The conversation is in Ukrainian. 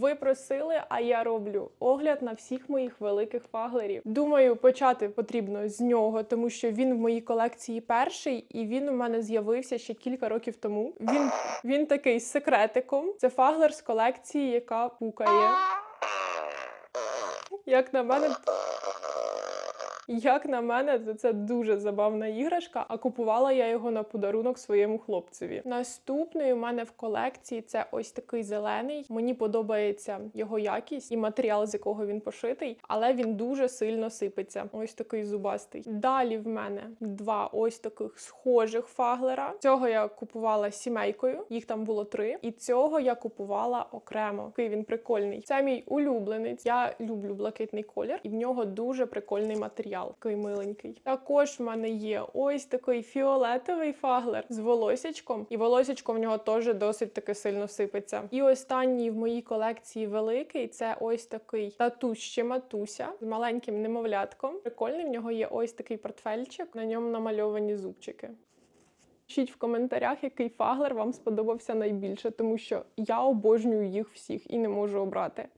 Ви просили, а я роблю огляд на всіх моїх великих фаглерів. Думаю, почати потрібно з нього, тому що він в моїй колекції перший, і він у мене з'явився ще кілька років тому. Він, він такий секретиком. Це фаглер з колекції, яка пукає. Як на мене, як на мене, то це дуже забавна іграшка, а купувала я його на подарунок своєму хлопцеві. Наступний у мене в колекції це ось такий зелений. Мені подобається його якість і матеріал, з якого він пошитий, але він дуже сильно сипеться. Ось такий зубастий. Далі в мене два ось таких схожих фаглера. Цього я купувала сімейкою, їх там було три. І цього я купувала окремо. Такий він прикольний. Це мій улюбленець. Я люблю блакитний колір, і в нього дуже прикольний матеріал. Такий миленький. Також в мене є ось такий фіолетовий фаглер з волосячком, і волосячко в нього теж досить таки сильно сипеться. І останній в моїй колекції великий це ось такий татуще матуся з маленьким немовлятком. Прикольний в нього є ось такий портфельчик, на ньому намальовані зубчики. Пишіть в коментарях, який фаглер вам сподобався найбільше, тому що я обожнюю їх всіх і не можу обрати.